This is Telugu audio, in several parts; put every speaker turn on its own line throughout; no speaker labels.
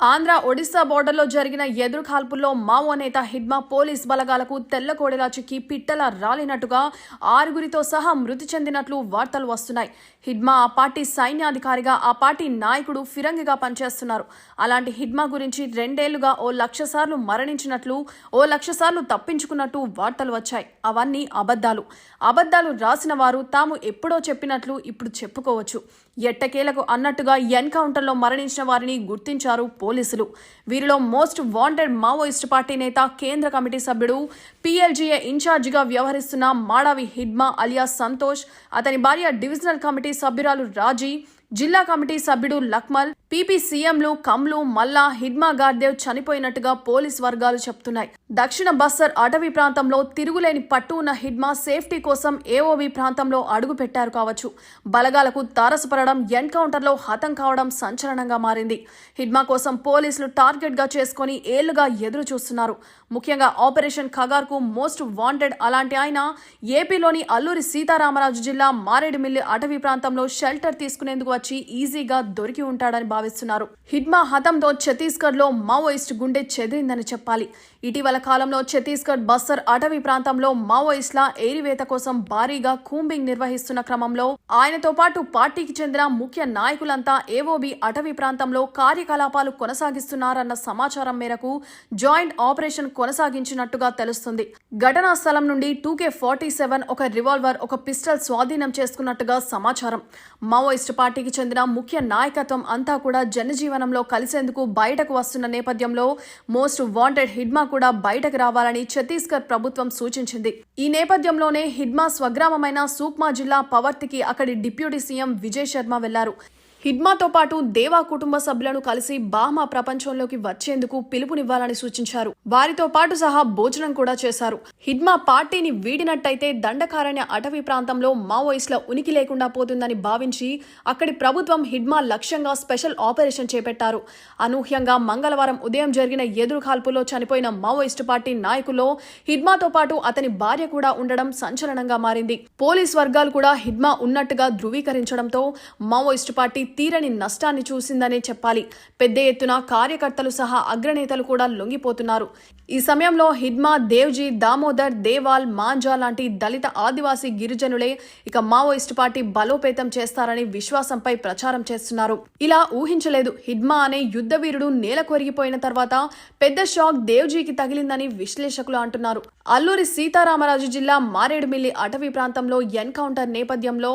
ఆంధ్ర ఒడిశా బోర్డర్లో జరిగిన ఎదురు కాల్పుల్లో మావో నేత హిడ్మా పోలీస్ బలగాలకు తెల్లకోడెలా చిక్కి పిట్టల రాలినట్టుగా ఆరుగురితో సహా మృతి చెందినట్లు వార్తలు వస్తున్నాయి. హిడ్మా ఆ పార్టీ సైన్యాధికారిగా ఆ పార్టీ నాయకుడు ఫిరంగిగా పనిచేస్తున్నారు. అలాంటి హిడ్మా గురించి రెండేళ్ళుగా ఓ లక్ష సార్లు మరణించినట్లు ఓ లక్ష సార్లు తప్పించుకున్నట్టు వార్తలు వచ్చాయి. అవన్నీ అబద్ధాలు. అబద్ధాలు రాసిన వారు తాము ఎప్పుడో చెప్పినట్లు ఇప్పుడు చెప్పుకోవచ్చు. ఎట్టకేలకు అన్నట్టుగా ఎన్కౌంటర్లో మరణించిన వారిని గుర్తించారు పోలీసులు. వీరిలో మోస్ట్ వాంటెడ్ మావోయిస్ట్ పార్టీ నేత కేంద్ర కమిటీ సభ్యుడు పీఎల్జీఏ ఇన్ఛార్జిగా వ్యవహరిస్తున్న మాడావి హిడ్మా అలియాస్ సంతోష్ అతని భార్య డివిజనల్ కమిటీ సభ్యురాలు రాజీ జిల్లా కమిటీ సభ్యుడు లక్మల్ పీపీ సీఎంలు కమ్లు మల్లా హిడ్మా గార్దేవ్ చనిపోయినట్టుగా పోలీస్ వర్గాలు చెప్తున్నాయి దక్షిణ బస్సర్ అటవీ ప్రాంతంలో తిరుగులేని పట్టు ఉన్న హిడ్మా సేఫ్టీ కోసం ఏఓబి ప్రాంతంలో అడుగు పెట్టారు కావచ్చు. బలగాలకు తారసపడడం ఎన్కౌంటర్లో హతం కావడం సంచలనంగా మారింది. హిడ్మా కోసం పోలీసులు టార్గెట్గా చేసుకుని ఏళ్ళుగా ఎదురు చూస్తున్నారు ముఖ్యంగా ఆపరేషన్ ఖగార్కు మోస్ట్ వాంటెడ్ అలాంటి ఆయన ఏపీలోని అల్లూరి సీతారామరాజు జిల్లా మారేడుమిల్లి అటవీ ప్రాంతంలో షెల్టర్ తీసుకునేందుకు వచ్చి ఈజీగా దొరికి ఉంటాడని భావిస్తున్నారు. హిడ్మా హతంతో ఛత్తీస్గఢ్లో మావోయిస్ట్ గుండె చెదిరిందని చెప్పాలి. ఇటీవల కాలంలో ఛత్తీస్గఢ్ బస్తర్ అటవీ ప్రాంతంలో మావోయిస్టుల ఏరివేత కోసం భారీగా కూంబింగ్ నిర్వహిస్తున్న క్రమంలో ఆయనతో పాటు పార్టీకి చెందిన ముఖ్య నాయకులంతా ఏవోబి అటవీ ప్రాంతంలో కార్యకలాపాలు కొనసాగిస్తున్నారన్న సమాచారం మేరకు జాయింట్ ఆపరేషన్ కొనసాగించినట్టుగా తెలుస్తుంది. ఘటనా స్థలం నుండి టూకే ఫార్టీ సెవెన్ ఒక రివాల్వర్ ఒక పిస్టల్ స్వాధీనం చేసుకున్నట్టుగా సమాచారం. మావోయిస్టు పార్టీకి చెందిన ముఖ్య నాయకత్వం అంతా కూడా జనజీవనంలో కలిసేందుకు బయటకు వస్తున్న నేపథ్యంలో మోస్ట్ వాంటెడ్ హిడ్మా కూడా బయటకు రావాలని ఛత్తీస్గఢ్ ప్రభుత్వం సూచించింది. ఈ నేపథ్యంలోనే హిడ్మా స్వగ్రామమైన సూక్మా జిల్లా పవర్తికి అక్కడి డిప్యూటీ సీఎం విజయ్ శర్మ వెళ్ళారు. హిడ్మాతో పాటు దేవా కుటుంబ సభ్యులను కలిసి బాహ్మా ప్రపంచంలోకి వచ్చేందుకు పిలుపునివ్వాలని సూచించారు. వారితో పాటు సహా భోజనం కూడా చేశారు. హిడ్మా పార్టీని వీడినట్టయితే దండకారణ్య అటవీ ప్రాంతంలో మావోయిస్టుల ఉనికి లేకుండా పోతుందని భావించి అక్కడి ప్రభుత్వం హిడ్మా లక్ష్యంగా స్పెషల్ ఆపరేషన్ చేపట్టారు. అనూహ్యంగా మంగళవారం ఉదయం జరిగిన ఎదురు కాల్పులో చనిపోయిన మావోయిస్టు పార్టీ నాయకుల్లో హిడ్మాతో పాటు అతని భార్య కూడా ఉండడం సంచలనంగా మారింది. పోలీస్ వర్గాలు కూడా హిడ్మా ఉన్నట్టుగా ధృవీకరించడంతో మావోయిస్టు పార్టీ తీరని నష్టాన్ని చూసిందనే చెప్పాలి. పెద్ద ఎత్తున కార్యకర్తలు సహా అగ్రనేతలు కూడా లొంగిపోతున్నారు. ఈ సమయంలో హిడ్మా దేవ్జీ దామోదర్ దేవాల్ మాంజా లాంటి దళిత ఆదివాసీ గిరిజనులే ఇక మావోయిస్టు పార్టీ బలోపేతం చేస్తారని విశ్వాసంపై ప్రచారం చేస్తున్నారు. ఇలా ఊహించలేదు హిడ్మా అనే యుద్ధ వీరుడు నేల కొరిగిపోయిన తర్వాత పెద్ద షాక్ దేవ్జీకి తగిలిందని విశ్లేషకులు అంటున్నారు. అల్లూరి సీతారామరాజు జిల్లా మారేడుమిల్లి అటవీ ప్రాంతంలో ఎన్కౌంటర్ నేపథ్యంలో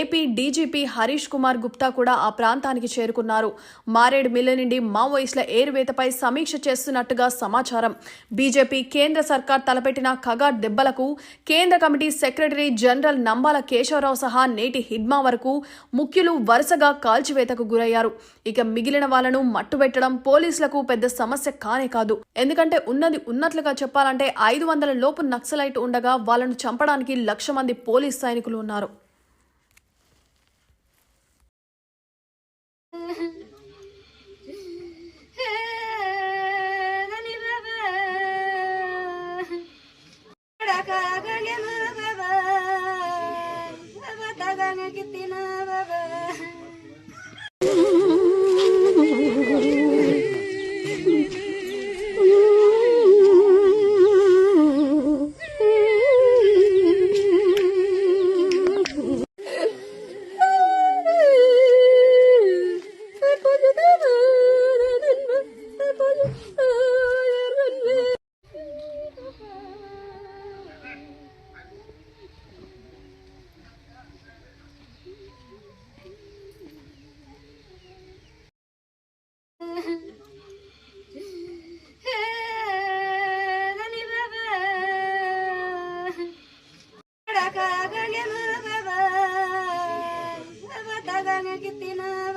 ఏపీ డీజీపీ హరీష్ కుమార్ గుప్తా కూడా ఆ ప్రాంతానికి చేరుకున్నారు. మారేడుమిల్లి నుండి మావోయిస్టుల ఏరువేతపై సమీక్ష చేస్తున్నట్టుగా సమాచారం. బీజేపీ కేంద్ర సర్కార్ తలపెట్టిన ఖగా దెబ్బలకు కేంద్ర committee secretary general Nambala Keshavarao సహా నేటి హిడ్మా వరకు ముఖ్యులు వరుసగా కాల్చివేతకు గురయ్యారు. ఇక మిగిలిన వాళ్ళను మట్టుబెట్టడం పోలీసులకు పెద్ద సమస్య కానే కాదు. ఎందుకంటే ఉన్నది ఉన్నట్లుగా చెప్పాలంటే ఐదు వందల లోపు నక్సలైట్ ఉండగా వాళ్ళను చంపడానికి లక్ష మంది పోలీస్ సైనికులు ఉన్నారు. Kagane mava, kagane kitina mava. ನನಗೆ ತಿನ್ನವ